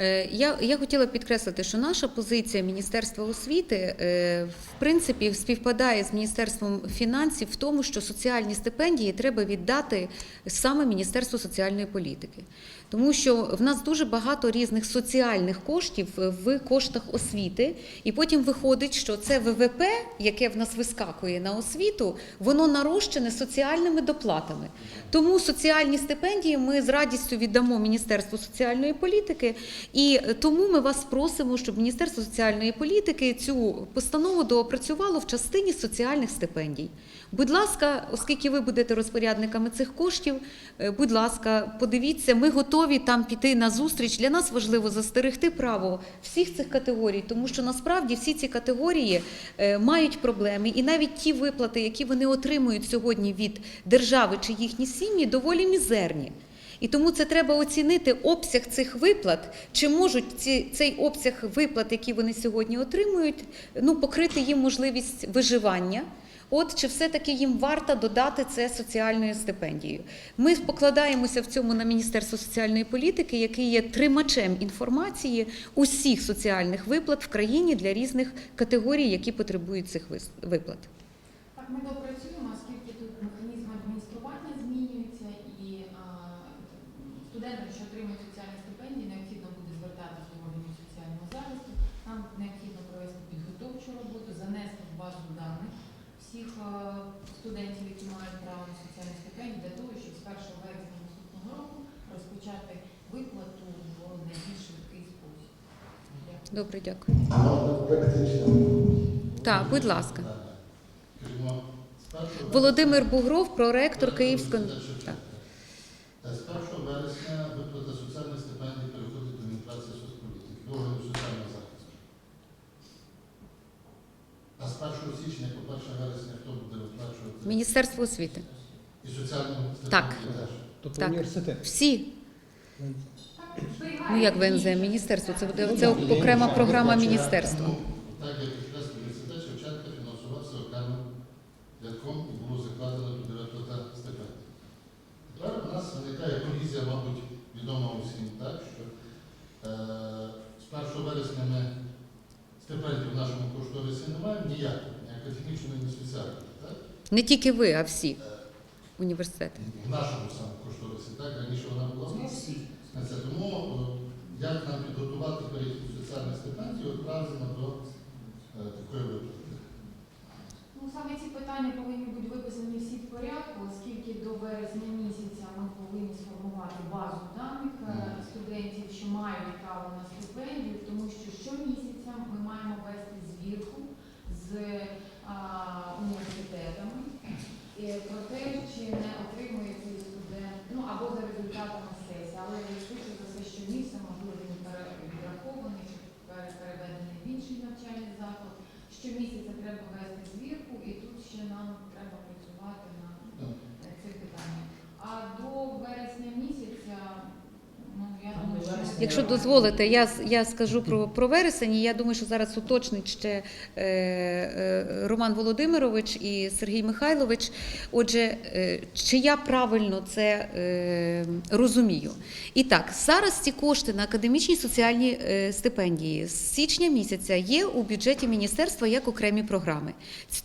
Е, Я, я хотіла підкреслити, що наша позиція Міністерства освіти е, в принципі співпадає з Міністерством фінансів в тому, що соціальні стипендії треба віддати саме Міністерству соціальної політики. Тому що в нас дуже багато різних соціальних коштів в коштах освіти, і потім виходить, що це ВВП, яке в нас вискакує на освіту, воно нарощене соціальними доплатами. Тому соціальні стипендії ми з радістю віддамо Міністерству соціальної політики, і тому ми вас просимо, щоб Міністерство соціальної політики цю постанову доопрацювало в частині соціальних стипендій. Будь ласка, оскільки ви будете розпорядниками цих коштів, е, будь ласка, подивіться, ми готові там піти на зустріч. Для нас важливо застерегти право всіх цих категорій, тому що насправді всі ці категорії е, мають проблеми, і навіть ті виплати, які вони отримують сьогодні від держави чи їхні сім'ї, доволі мізерні. І тому це треба оцінити обсяг цих виплат, чи можуть ці, цей обсяг виплат, які вони сьогодні отримують, ну покрити їм можливість виживання. От чи все-таки їм варто додати це соціальною стипендією? Ми покладаємося в цьому на Міністерство соціальної політики, яке є тримачем інформації усіх соціальних виплат в країні для різних категорій, які потребують цих виплат. Так, ми допрацюємо, оскільки тут механізм адміністрування змінюється, і а, студентам, що отримують соціальні стипендії, необхідно буде звертатися до органів соціального захисту. Нам необхідно провести підготовчу роботу, занести в базу даних всіх студентів, які мають право на соціальні стипендії, для того, щоб з 1 вересня наступного року розпочати виплату в найбільш швидкий спосіб. Добре, дякую. Так, будь ласка. Володимир Бугров, проректор Київського. Так. Е, З 1 вересня виплата соціальних стипендій переходить до Міністерства соцполітики, до органів соціального захисту. А з 1 січня по 1 вересня хто буде виплачувати? Міністерство освіти. І соціальні Так. Тобто Так. університет. Всі. Ну як ВНЗ, міністерство, це буде це окрема програма міністерства. Ну, Так як якраз університет Шевченка фінансувався окремим рядком і було закладено туди виплата стипендій. Тепер у нас виникає колізія, мабуть, відома усім, так, що е, з 1 вересня ми стипендій в нашому кошторисі не маємо ніякої, ні академічної, ні соціальної, так? Не тільки ви, а всі університети. В нашому саме кошторисі, так? Раніше вона була в нас. На тому е, як нам підготувати перехід соціальних стипендій от правильно до е, такої виплати. Ну, саме ці питання повинні бути виписані всі в порядку, оскільки до вересня місяця ми повинні сформувати базу даних е, студентів, що мають право на стипендію, тому що щомісяця ми маємо вести звірку з а, університетами е, про те, чи не отримує цей студент, ну або за результатами сесії, але швидше за все щомісяця, можливо, він перерахований, переведений в інший навчальний заклад. Щомісяця треба вести звірку, і тут ще нам треба працювати над Так. цим питанням. А до вересня місяця, ну я А, думаю, до що вересня. Якщо дозволите, я, я скажу про, про вересень. Я думаю, що зараз уточнить ще е, е, Роман Володимирович і Сергій Михайлович. Отже, е, чи я правильно це е, розумію? І так, зараз ці кошти на академічні соціальні е, стипендії з січня місяця є у бюджеті міністерства як окремі програми.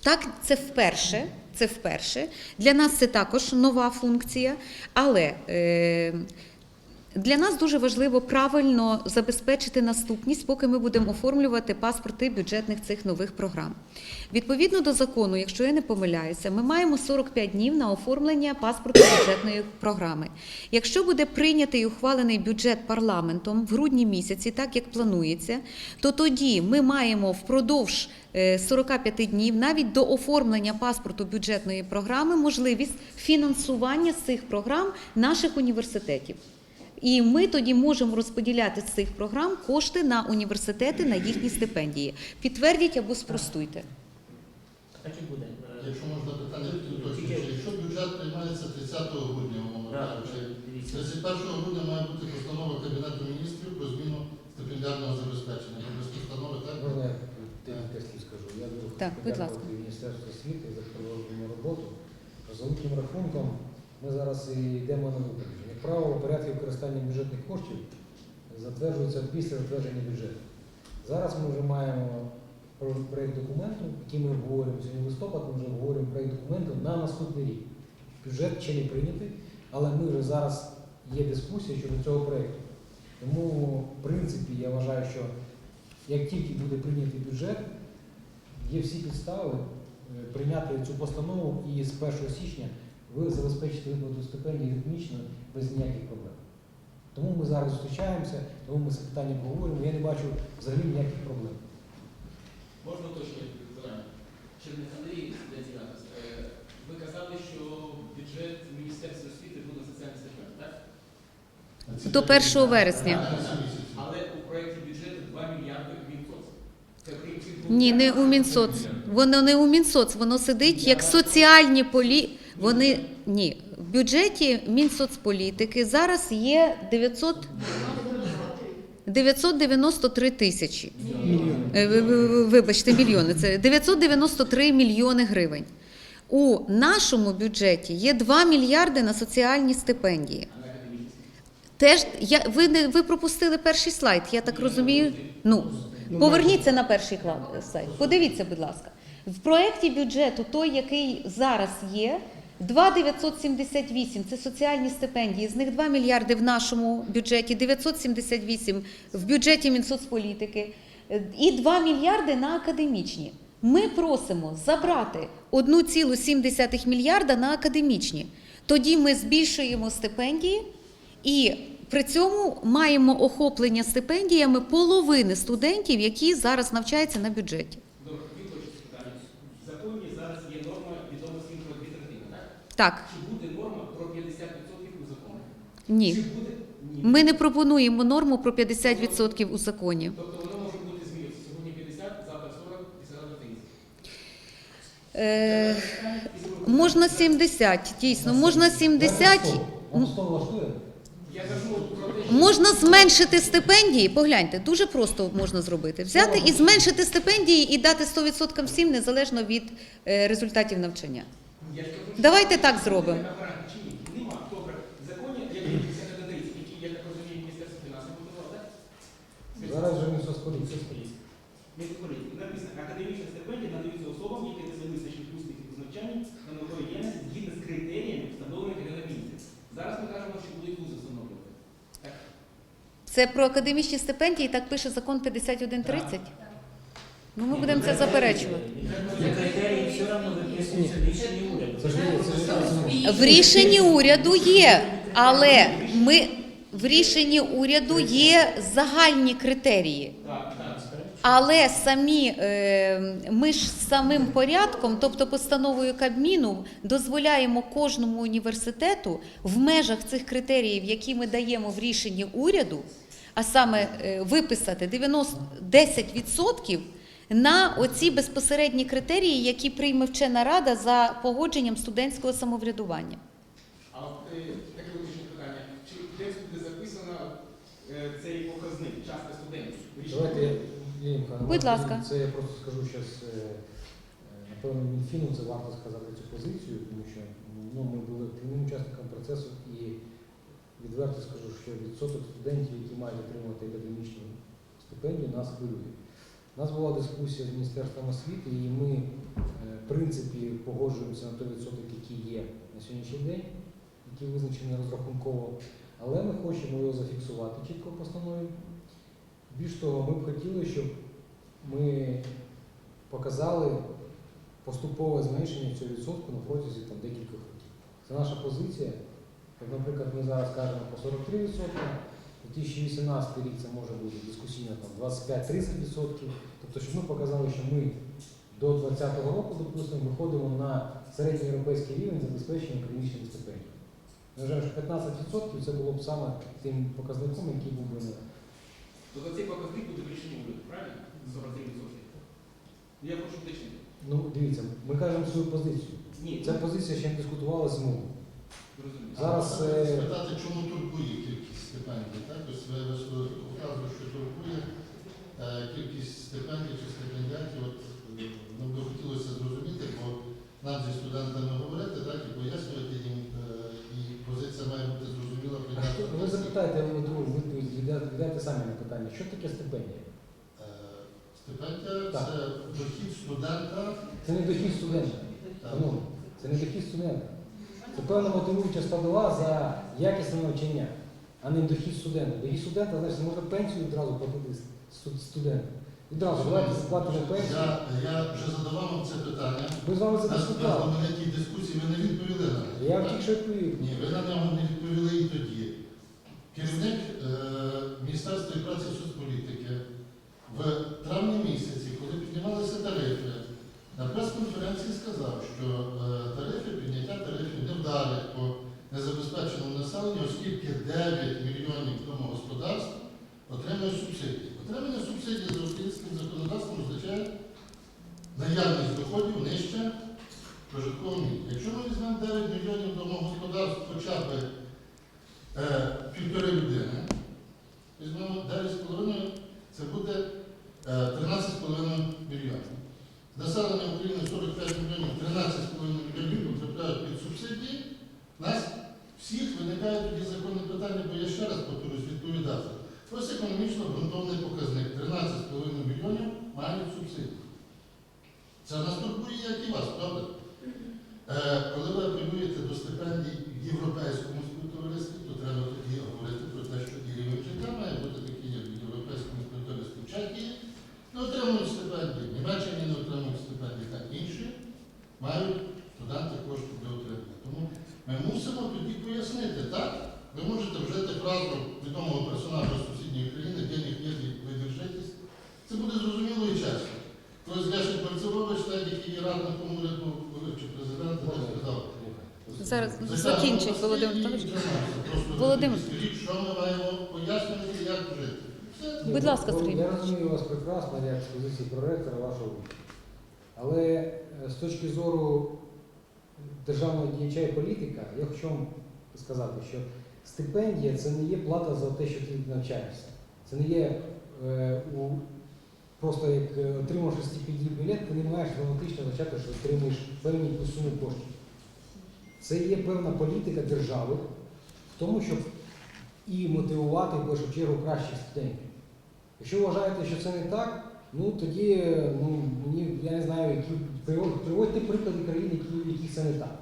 Так, це вперше. Це вперше. Для нас це також нова функція, але е, для нас дуже важливо правильно забезпечити наступність, поки ми будемо оформлювати паспорти бюджетних цих нових програм. Відповідно до закону, якщо я не помиляюся, ми маємо 45 днів на оформлення паспорту бюджетної програми. Якщо буде прийнятий і ухвалений бюджет парламентом в грудні місяці, так як планується, то тоді ми маємо впродовж е, 45 днів навіть до оформлення паспорту бюджетної програми можливість фінансування з цих програм наших університетів. І ми тоді можемо розподіляти з цих програм кошти на університети на їхні стипендії. Підтвердіть або спростуйте. Так і буде. Е, Якщо можна питання Тільки- підуточнюючи, якщо бюджет приймається 30 грудня, умовно кажучи, дивіться. 31 грудня має бути постанова Кабінету міністрів про зміну стипендіального забезпечення. Тобто без постанови так? Слів скажу? Я дуже Так, будь подякувати Міністерству освіти за проведену роботу. За рахунком ми зараз і йдемо на випередження. Як правило, порядки використання бюджетних коштів за затверджується після затвердження бюджету. Зараз ми вже маємо проєкт документу, який ми обговорюємо сьогодні листопад, ми вже обговорюємо проєкт документу на наступний рік. Бюджет ще не прийнятий, але ми вже зараз є дискусія щодо цього проєкту. Тому, в принципі, я вважаю, що як тільки буде прийнятий бюджет, є всі підстави е, прийняти цю постанову і з 1 січня ви забезпечите виплату стипендій ритмічно без ніяких проблем. Тому ми зараз зустрічаємося, тому ми це питання обговорюємо. Я не бачу взагалі ніяких проблем. Можна уточнити питання? Черних Андрій, Дезінатос, ви казали, що бюджет Міністерства освіти буде соціальний стипендій, так? До 1 вересня. Але у проєкті бюджету 2 мільярди в Мінсоц. Ні, не у Мінсоц. Воно не у Мінсоц, воно сидить як соціальні полі. Вони ні. В бюджеті Мінсоцполітики зараз є 900, 993 тисячі. Е, ви- ви- ви- Вибачте, мільйони. Це 993 мільйони гривень. У нашому бюджеті є 2 мільярди на соціальні стипендії. Теж я ви не ви пропустили перший слайд. Я так розумію. Ну поверніться на перший слайд. Подивіться, будь ласка. В проєкті бюджету, той, який зараз є, 2,978 – це соціальні стипендії. З них 2 мільярди в нашому бюджеті, 978 в бюджеті Мінсоцполітики і 2 мільярди на академічні. Ми просимо забрати 1,7 мільярда на академічні. Тоді ми збільшуємо стипендії і при цьому маємо охоплення стипендіями половини студентів, які зараз навчаються на бюджеті. Добре, відповідь питання. В законі зараз є норма відома всім про дві третини, так? Чи буде норма про 50% у законі? ні. Чи буде? Ні. Ми не пропонуємо норму про 50% у законі. Тобто воно може бути змінюватися. Сьогодні 50, завтра 40, після 30. Е, можна 70, дійсно, можна 70. Вам стол влаштує? Я кажу про те, що Можна зменшити стипендії. Погляньте, дуже просто можна зробити. Взяти і зменшити стипендії і дати 100% всім, незалежно від е, результатів навчання. Давайте так зробимо. на гарантії чи ні? Нема. Добре. В законі, як є 50 які, я розумію, Міністерство фінансів так? Зараз вже не соцполітики. Написано, академічна стипендія надаються особам, які досягли визначених успіхів у навчанні на науковій діяльності згідно з критеріями, встановленими Кабінетом міністрів. Зараз ми кажемо, що будуть вузи встановлювати. Так? Це про академічні стипендії, так пише закон 5130. Ну, ми будемо це заперечувати. Критерії все одно виписуються в рішенні уряду. В рішенні уряду є, але ми в рішенні уряду є загальні критерії. Але самі е, ми ж самим порядком, тобто постановою Кабміну, дозволяємо кожному університету в межах цих критеріїв, які ми даємо в рішенні уряду, а саме е, виписати 90, 10% на оці безпосередні критерії, які прийме вчена рада за погодженням студентського самоврядування. А от, е, таке уточнення питання. Чи в текст буде записано е, цей показник, частка студентів? Давайте я, Будь ласка. Це я просто скажу зараз, напевно, Мінфіну це варто сказати цю позицію, тому що ну, ми були активним учасником процесу і відверто скажу, що відсоток студентів, які мають отримувати академічну стипендію, нас хвилює. У нас була дискусія з Міністерством освіти, і ми, е, в принципі, погоджуємося на той відсоток, який є на сьогоднішній день, який визначений розрахунково, але ми хочемо його зафіксувати чітко в постанові. Більш того, ми б хотіли, щоб ми показали поступове зменшення цього відсотку на протязі там, декількох років. Це наша позиція. Як, наприклад, ми зараз кажемо по 43 2018 рік це може бути дискусійно там 25-30%. Тобто, щоб ми показали, що ми до 2020 року, допустимо, виходимо на середньоєвропейський рівень забезпечення академічними стипендіями. Ми вважаємо, що 15% це було б саме тим показником, який був би на Тобто цей показник буде в рішенні уряду, правильно? 43%. Ну, Я прошу уточнити. Ну, дивіться, ми кажемо свою позицію. Ні, Ця позиція ще не дискутувалася знову. зрозуміло. Зараз, е, спитати, чому турбує кількість стипендій? Тобто що турбує е, кількість стипендій чи стипендіатів. Е, нам би хотілося зрозуміти, бо нам зі студентами говорити, так, і пояснювати їм, е, і позиція має бути зрозуміла Ви запитаєте, я вам відповідь, самі на питання, що таке стипендія? Стипендія це дохід студента. Це не дохід студента. Це не дохід студента. Це певна мотивуюча складова за якісне навчання, а не дохід студента. Дохід студента, значить, можна пенсію відразу платити сту- студенту. Відразу, давайте заплатимо пенсію. Я, я вже задавав вам це питання. Ми з вами це На, на дискутували. великій дискусії ви не відповіли на це. Я тільки що відповів. Ні, ви на нього не відповіли і тоді. Керівник е, Міністерства праці і соцполітики в травні місяці, коли піднімалися тарифи, на прес-конференції сказав, що е, тарифи, підняття тарифів не вдарить по незабезпеченому населенню, оскільки 9 мільйонів домогосподарств отримує субсидії. Отримання субсидій за українським законодавством означає наявність доходів нижче прожиткового мінімуму. Якщо ми візьмемо 9 мільйонів домогосподарств хоча б е, півтори людини, візьмемо 9,5, це буде е, 13,5 мільйонів. Населення України 45 мільйонів, 13,5 мільйонів потрапляють під субсидії. Нас всіх виникає тоді законне питання, бо я ще раз повторюсь відповідати. Ось економічно ґрунтовний показник. 13,5 мільйонів мають субсидії. Це нас турбує, як і вас, правда? Е, коли ви апелюєте до стипендій в європейському співтоваристві, то треба тоді говорити про те, що і рівень життя має бути такий, як в європейському співтоваристві в Чехії. Не отримують стипендії, в Німеччині не отримують стипендії, так інші мають студенти кошти для отримання. Тому ми мусимо тоді пояснити, так? Ви можете вжити фразу відомого персонажа з сусідньої країни, денег є, ви держитесь. Це буде зрозуміло і чесно. Коли Ляшик Парцевович, так який є радником уряду чи президента, так сказав. Зараз Закажемо закінчить власні Володимир. Скажіть, що ми маємо пояснювати, як жити. Все. Будь ласка, Сергій. Я розумію вас прекрасно, як з позиції проректора вашого. Але е, з точки зору державного діяча і політика, я хочу вам сказати, що стипендія це не є плата за те, що ти навчаєшся. Це не є е, у, просто як е, отримавши стипендію білет, ти не маєш автоматично означати, що отримуєш якусь суму коштів. Це є певна політика держави в тому, щоб і мотивувати в першу чергу кращих студентів. Якщо вважаєте, що це не так, ну тоді ну, мені я не знаю, які приводьте приклади країн, які, які це не так.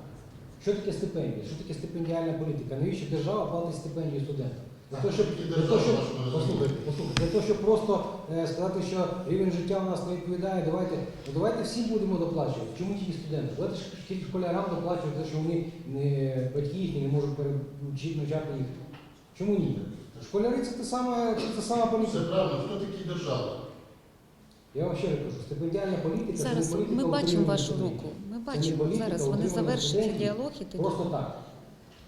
Що таке стипендія? Що таке стипендіальна політика? Навіщо держава платить стипендію студентам? Для того, щоб, для того, щоб, послухайте, послухайте, для того, щоб просто е, сказати, що рівень життя у нас не відповідає, давайте, ну, давайте всі будемо доплачувати. Чому тільки студенти? Давайте ж шкіль- школярам доплачувати, те, що вони не, батьки їхні не можуть переучити навчати їх. Чому ні? Школяри це те саме, це та сама Все політика. правильно, хто такі держава? Я вам ще раз кажу, стипендіальна політика це не Зараз політика ми бачимо вашу руку. Ми не бачимо політика зараз. Вони завершать діалог і тоді. Просто так.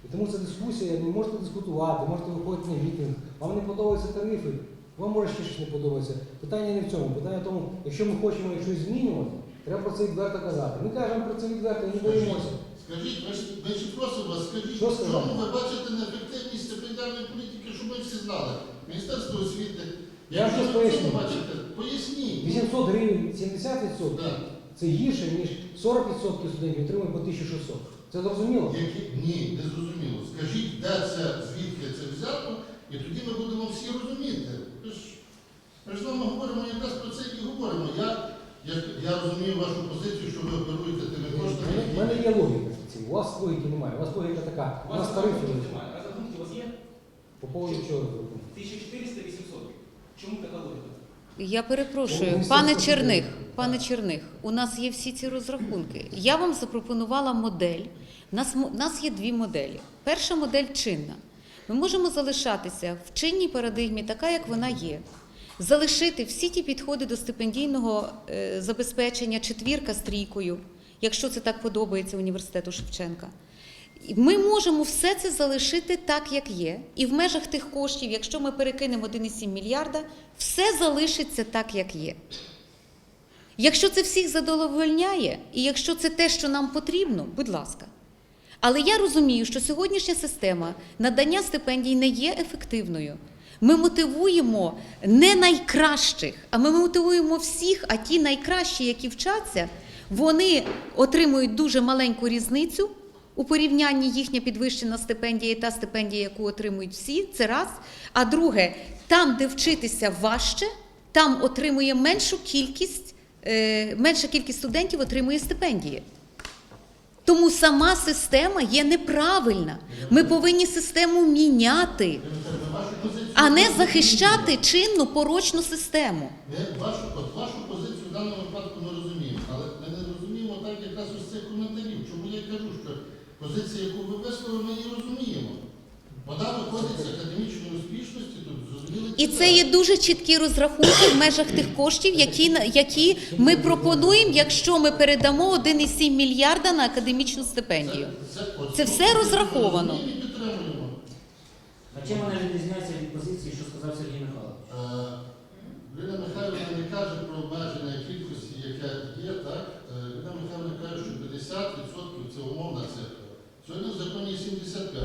І тому це дискусія, ви можете дискутувати, можете виходити на мітинг, вам не подобаються тарифи, вам може ще щось не подобається. Питання не в цьому. Питання в тому, якщо ми хочемо щось змінювати, треба про це відверто казати. Ми кажемо про це відверто, не боїмося. Скажіть, ми ж, просимо вас, скажіть, Що сказати? чому ви бачите неефективність стипендіальної політики, щоб ми всі знали? Міністерство освіти. Я вам щось поясню. бачите, поясніть. 800 гривень, 70% Так. це гірше, ніж 40% студентів отримує по 1600. Це зрозуміло? Які... Ні, не зрозуміло. Скажіть, де це, звідки це взято, і тоді ми будемо всі розуміти. Ми ж, ми ж з вами говоримо якраз про це і говоримо. Я, я, я розумію вашу позицію, що ви оперуєте тими У коштами. в мене є логіка. в цій. У вас логіки немає. У вас логіка така. У нас тарифи немає. Розрахунки у вас є? По поводу чого 1400 800. Чому така логіка? Я перепрошую, пане. Черних, пане Черних, у нас є всі ці розрахунки. Я вам запропонувала модель. У нас, у нас є дві моделі. Перша модель чинна. Ми можемо залишатися в чинній парадигмі, така як вона є. Залишити всі ті підходи до стипендійного е, забезпечення четвірка з трійкою, якщо це так подобається університету Шевченка. Ми можемо все це залишити так, як є, і в межах тих коштів, якщо ми перекинемо 1,7 мільярда, все залишиться так, як є. Якщо це всіх задовольняє, і якщо це те, що нам потрібно, будь ласка. Але я розумію, що сьогоднішня система надання стипендій не є ефективною. Ми мотивуємо не найкращих, а ми мотивуємо всіх, а ті найкращі, які вчаться, вони отримують дуже маленьку різницю У порівнянні їхня підвищена стипендія та стипендія, яку отримують всі, це раз. А друге, там, де вчитися важче, там отримує меншу кількість, е, менша кількість студентів отримує стипендії. Тому сама система є неправильна. Ми повинні систему міняти, а не захищати чинну порочну систему. Вашу, вашу позицію в даному випадку ми розуміємо, але ми не розуміємо так якраз ось цих коментарів. Чому я кажу, що позиція, яку ви висловили, ми її розуміємо. Вона виходить з академічної успішності, тут зрозуміло. І це є дуже чіткі розрахунки в межах тих коштів, які, які ми пропонуємо, якщо ми передамо 1,7 мільярда на академічну стипендію. от, Це ну, все розраховано. А чим вона відрізняється від позиції, що сказав Сергій Михайлович? Е, Ліна Михайловна не каже про обмеження кількості, яке є, так? Е, Ліна Михайловна каже, що 50% це умовна цифра. Сьогодні в законі 75.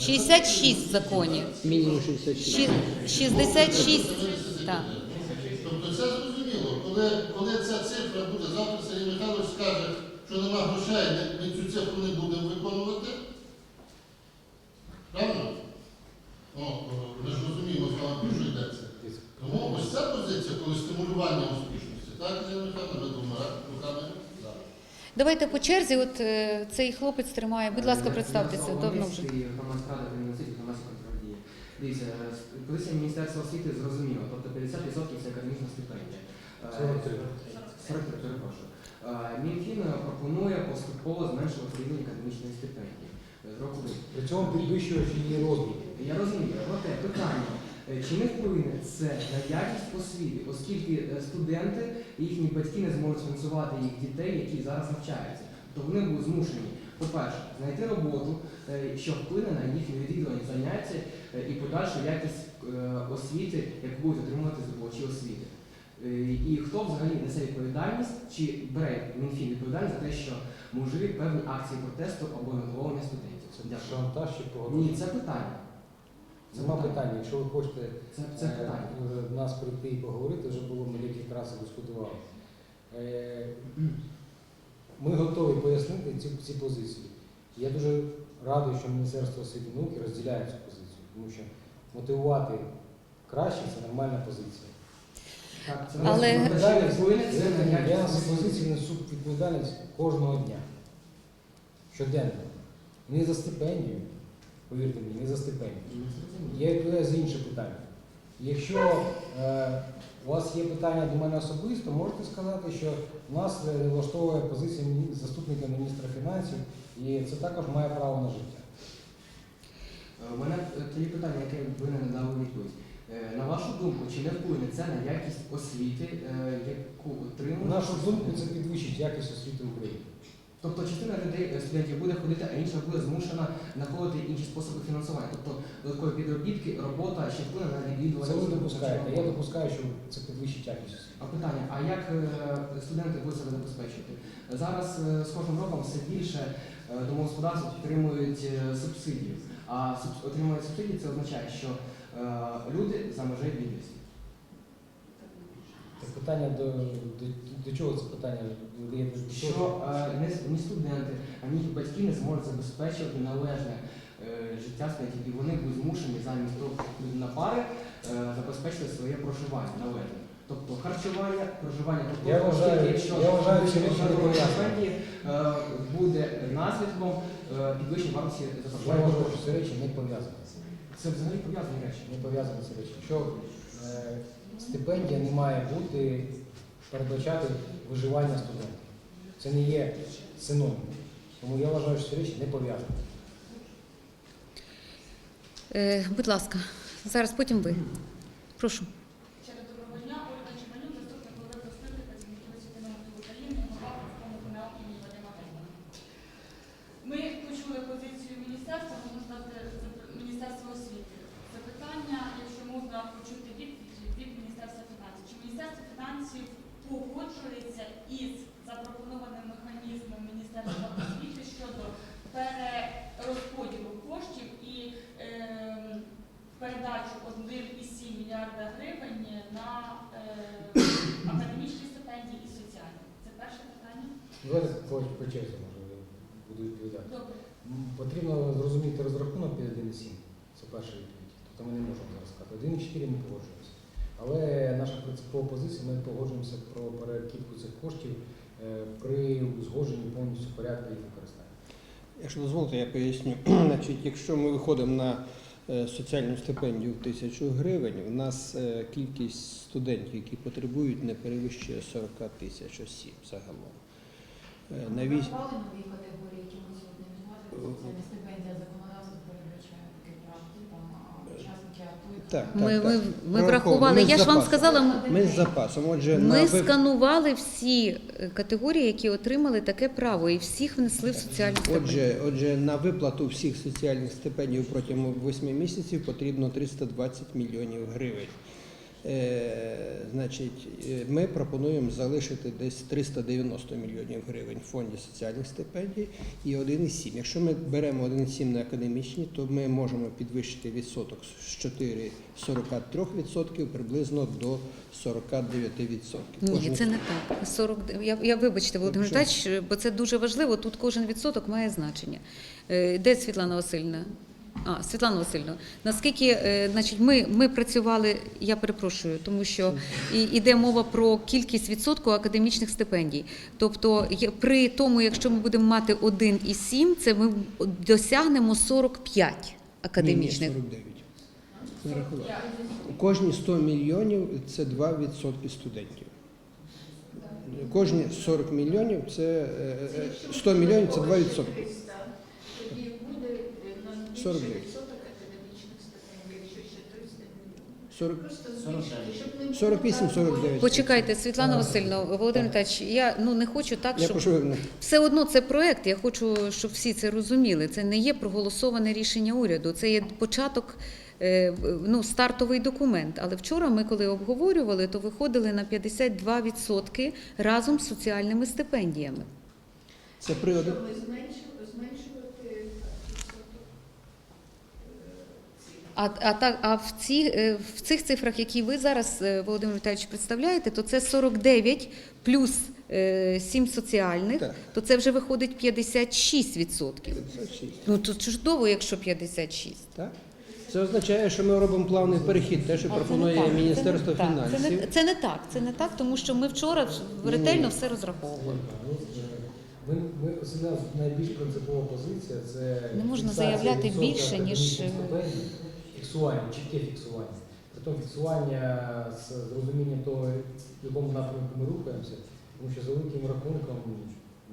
66 в законі. Мінімум 66. Ші- 66. Так. Тобто це зрозуміло. Коли, коли ця цифра буде, завтра Сергій Михайлович скаже, що нема грошей, ми, ми цю цифру не будемо виконувати. Правильно? О, о, ми ж розуміємо з вами, про що йдеться. Тому ось ця позиція, коли стимулювання успішності, так, Сергій Михайловна, ви двома руками? Так. Давайте по черзі, от е, цей хлопець тримає. Будь ласка, представтеся. Давно вже. Дивіться, е, позиція Міністерства освіти зрозуміла, тобто 50% це академічна стипендія. Е, 43. 43, перепрошую. Е, Мінфін пропонує поступово зменшувати рівень академічної стипендії е, з року. При цьому підвищуючи її розмір. Я розумію, проте питання, е, чи не вплине це на якість освіти, оскільки е, студенти і їхні батьки не зможуть фінансувати їх дітей, які зараз навчаються. То вони будуть змушені, по-перше, знайти роботу, е, що вплине на їхні відвідувані заняття е, і подальшу якість е, освіти, яку будуть отримувати здобувачі освіти. І хто взагалі несе відповідальність, чи бере Мінфін відповідальність за те, що можливі певні акції протесту або незадоволення студентів? Це Дякую. шантаж чи Ні, це питання. Це Нема питання. Якщо ви хочете Це, це е, питання. е, нас прийти і поговорити, вже було ми разів дискутували. Е, Ми готові пояснити ці, ці позиції. Я дуже радий, що Міністерство освіти і науки розділяє цю позицію, тому що мотивувати краще це нормальна позиція. Так, це Але- Відповідальність, це я цій позиції несу відповідальність кожного дня. Щоденно. Не за стипендію, повірте мені, не за стипендію. Я відповідаю інше питання. Якщо е, у вас є питання до мене особисто, можете сказати, що нас е, влаштовує позиція заступника міністра фінансів, і це також має право на життя. Е, У мене е, тоді питання, яке ви не надали відповідь. На вашу думку, чи не вплине це на якість освіти, яку На нашу думку, це підвищить якість освіти в Україні. Тобто частина людей, е, студентів буде ходити, а інша буде змушена знаходити інші способи фінансування. Тобто додаткові підробітки, робота ще вплине на відвідування. Це ви допускаєте. Я допускаю, що це підвищить якість. А питання, а як е, студенти будуть себе забезпечувати? Зараз е, з кожним роком все більше домогосподарств отримують субсидію. А отримують субсидії, це означає, що люди за межею бідності. Це питання до, до, до чого це питання? До Що е, не ні студенти, ані їх батьки не зможуть забезпечувати належне е, життя студентів, і вони будуть змушені замість того, щоб ходити на пари, е, забезпечити своє проживання належне. Тобто харчування, проживання, тобто Я вважаю- оскільки якщо я вважаю, що стипендії, е, буде наслідком е, підвищення вартості за Я проживання. вважаю, що ці речі не пов'язані. Це взагалі пов'язані речі. Не пов'язані ці речі. Якщо е, стипендія не має бути передбачати виживання студентів. Це не є синонім. Тому я вважаю, що ці речі не пов'язані. Е, будь ласка, зараз потім ви. Прошу. Через доброго дня, Ольга Чеманюк, заступник голови проспілки працівників освіти науки України, голова профкому КНАУ імені Вадима Гетьмана. Ми почули позицію міністерства, можна сказати, зап- Міністерства освіти. Запитання, якщо можна почути відповідь від Міністерства фінансів. Чи Міністерство фінансів погоджується із запропонованим механізмом Міністерства освіти щодо перерозподілу коштів і ем, передачу 1,7 мільярда гривень на е, академічні стипендії і соціальні. Це перше питання. Давайте по, по черзі, може, буду відповідати. Добре. Потрібно зрозуміти розрахунок під 1,7. Це перша відповідь. Тобто ми не можемо зараз сказати. 1,4 ми погоджуємося. Але наша принципова позиція, ми погоджуємося про перекидку цих коштів е, при узгодженні повністю порядку їх використання. Якщо дозволите, я поясню. Значить, якщо ми виходимо на е, соціальну стипендію в тисячу гривень, у нас е, кількість студентів, які потребують, не перевищує 40 тисяч осіб загалом. Е, На вісь... Нові категорії, не згадували. Соціальна стипендія законодавство передбачає таке право, там учасники АТО. Так. Ми, так, ми, ми Прораховано. врахували. Ми Я з ж вам запасом. сказала, Ми з запасом. Отже, на ми ви- сканували всі е, категорії, які отримали таке право, і всіх внесли в соціальну стипендію. Отже, отже, на виплату всіх соціальних стипендій протягом 8 місяців потрібно 320 мільйонів гривень. Е, значить, е, ми пропонуємо залишити десь 390 мільйонів гривень в фонді соціальних стипендій і 1,7. Якщо ми беремо 1,7 на академічні, то ми можемо підвищити відсоток з 4,43% приблизно до 49%. Ні, Кожен це не так. 40, я, я вибачте, Володимир Що? Бо це дуже важливо. Тут кожен відсоток має значення. Е, Де Світлана Васильівна? А, Світлана Васильівна, наскільки е, значить, ми, ми працювали, я перепрошую, тому що і, іде мова про кількість відсотку академічних стипендій. Тобто, при тому, якщо ми будемо мати 1,7, це ми досягнемо 45 академічних. Ні, ні, 49. Нарахували. У кожні 100 мільйонів це 2% студентів. Кожні 40 мільйонів це е, е, 100 мільйонів це 2%. Тоді буде на більший 49. відсоток академічних стипендій, якщо ще 300 мільйонів. 40, Просто 49. збільшити, щоб не було 48, так, 49. Почекайте, Світлана Васильівна, Володимир Віталійович, я ну не хочу так, я щоб прошу все одно це проект. Я хочу, щоб всі це розуміли. Це не є проголосоване рішення уряду. Це є початок, е, ну стартовий документ. Але вчора ми, коли обговорювали, то виходили на 52% разом з соціальними стипендіями. це при ми зменшили, зменшувати відсоток е, цих. А, а, так, а в, ці, е, в цих цифрах, які ви зараз, е, Володимир Віталійович, представляєте, то це 49 плюс е, 7 соціальних, Так. то це вже виходить 56%. 56. Ну то чудово, якщо 56. Так? Це означає, що ми робимо плавний перехід, те, що А це пропонує це не Міністерство так, фінансів. Це не, це не так, це не так, тому що ми вчора ретельно все розраховували. Ми, ми у нас найбільш принципова позиція це Не можна заявляти більше, ніж, е, фіксування, чітке фіксування. Притом фіксування з зрозумінням того, в якому напрямку ми рухаємося, тому що за великим рахунком,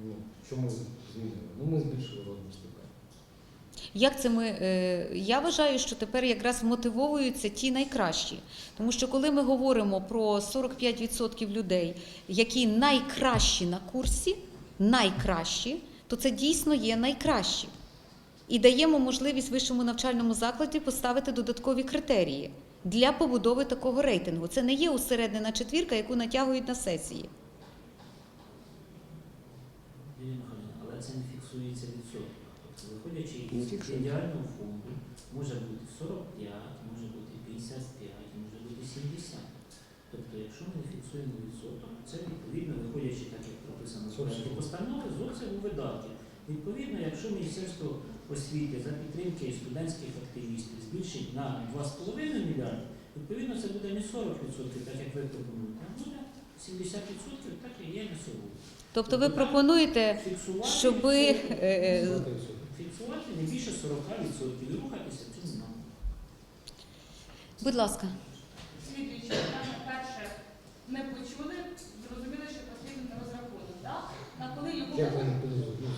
ну, що ми змінили? Ну, ми збільшили розмір. Як це ми? е, Я вважаю, що тепер якраз мотивовуються ті найкращі. Тому що коли ми говоримо про 45% людей, які найкращі на курсі, найкращі, то це дійсно є найкращі. І даємо можливість вищому навчальному закладі поставити додаткові критерії для побудови такого рейтингу. Це не є усереднена четвірка, яку натягують на сесії. Але це не фіксується відсоток. Тобто, виходячи із ідеального фонду, може бути 45, може бути 55, може бути 70. Тобто, якщо ми не фіксуємо відсоток, це відповідно, виходячи так, як прописано в постанови, зовсім у видатки. Відповідно, якщо Міністерство освіти за підтримки студентських активістів збільшить на 2,5 мільярди, відповідно це буде не 40%, так як ви пропонуєте, а буде 70%, так як є на сьогодні. Тобто ви пропонуєте, Фіксувати щоб е, і все. Фіксувати не більше 40% і рухатися в цьому напрямку. будь ласка. Слідуючи, перше, ми почули, зрозуміли, що потрібен розрахунок, так? На коли його Як ви не подивилися?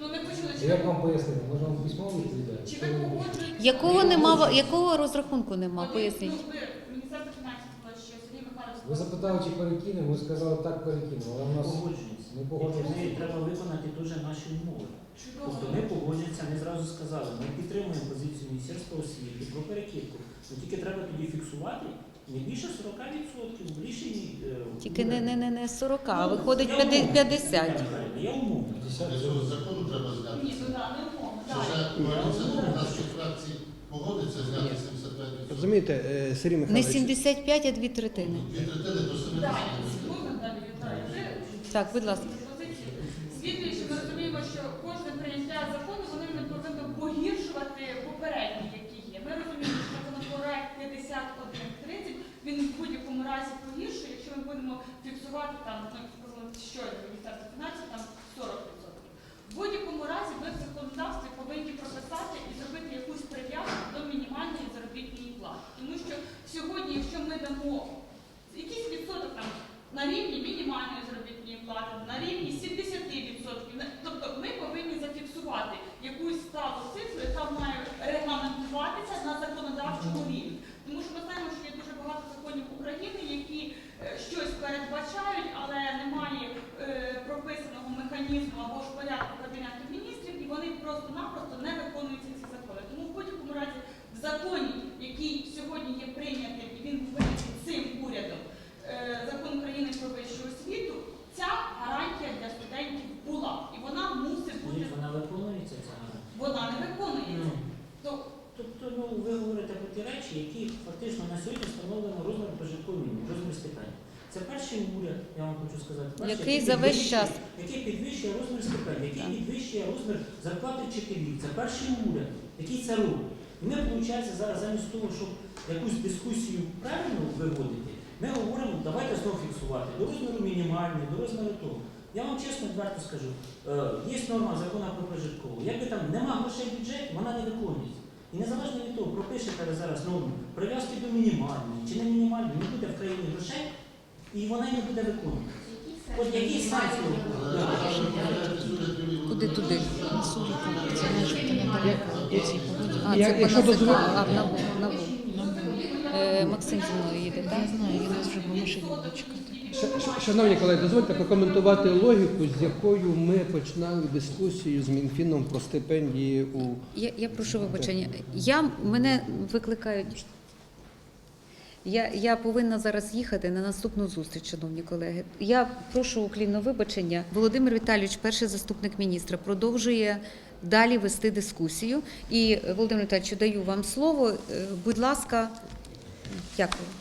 Ну не почули, чи Як вам пояснити? Може вам письмово відповідати? чи ви погоджуєтеся? Якого нема якого розрахунку нема? От, Поясніть. Ну, ви, Міністерство фінансів сказало, що Сергій Михайлович Ви запитали, чи перекинемо, ми сказали, так перекинемо, але в нас Погоджуємося. не погоджуємося. Ми треба виконати дуже наші умови. чудово. Тобто ми погоджуємося, ми зразу сказали, ми підтримуємо позицію Міністерства освіти про перекидку. Ну, тільки треба тоді фіксувати не більше 40%, більше ні. е, Тільки не, не, не, не 40, а Ну, виходить я умовно. 50. Я умовно. Цього закону треба зняти. Ні, ну да, не умовно. Вже коаліція у нас ще фракції погодиться зняти 75%. Розумієте, е, Сергій Не Михайлович, 75, а дві третини. Дві третини Віталій? Ви Так, будь ласка. позицію. Слідуючи, ми розуміємо, що будемо фіксувати там, ну, що Міністерство фінансів, там 40%. В будь-якому разі ви в законодавстві повинні прописати і зробити якусь прив'язку до мінімальної заробітної плати. Тому що сьогодні, якщо ми дамо якийсь відсоток там на рівні мінімальної заробітної плати, на рівні 70%, тобто ми повинні зафіксувати якусь сталу цифру, яка має регламентуватися на законодавчому рівні. Тому що ми знаємо, що є дуже багато законів України, які е, щось передбачають, але немає е, прописаного механізму або ж порядку Кабінету міністрів, і вони просто-напросто не виконуються ці закони. Тому в будь-якому разі в законі, який сьогодні є прийнятим, і він прийнятий цим урядом, е, закон України про вищу освіту, ця гарантія для студентів була. І вона мусить бути, Скажіть, вона виконується ця гарантія? вона не виконується. Ну, То Тобто, ну, ви говорите про ті речі, які фактично на сьогодні встановлено розмір прожиткового мінімуму, розмір стипендії. Це перший уряд, я вам хочу сказати, перший, Який за весь час. який підвищує розмір стипендії, який підвищує розмір зарплати вчителів. Це перший уряд, який це робить. І ми, виходить, зараз замість того, щоб якусь дискусію правильно виводити, ми говоримо, давайте знову фіксувати до розміру мінімальний, до розміру того. Я вам чесно відверто скажу, е, є норма закону про прожиткову. Якби там нема грошей в бюджеті, вона не виконується. І незалежно від того, пропишете ви зараз норму прив'язки до мінімальної чи не мінімальної, не буде в країні грошей, і вона не буде виконуватися. От який? Куди туди? І- А, це по якщо а в НАБУ. НАБУ. Е, Максим зі мною їде, так? Ш- ш- Шановні колеги, дозвольте прокоментувати логіку, з якою ми починали дискусію з Мінфіном про стипендії у Я, я прошу вибачення. Я, мене викликають. Я, я повинна зараз їхати на наступну зустріч, шановні колеги. Я прошу уклінно вибачення. Володимир Віталійович, перший заступник міністра, продовжує далі вести дискусію. І Володимир Віталійович, даю вам слово. Е, Будь ласка, дякую.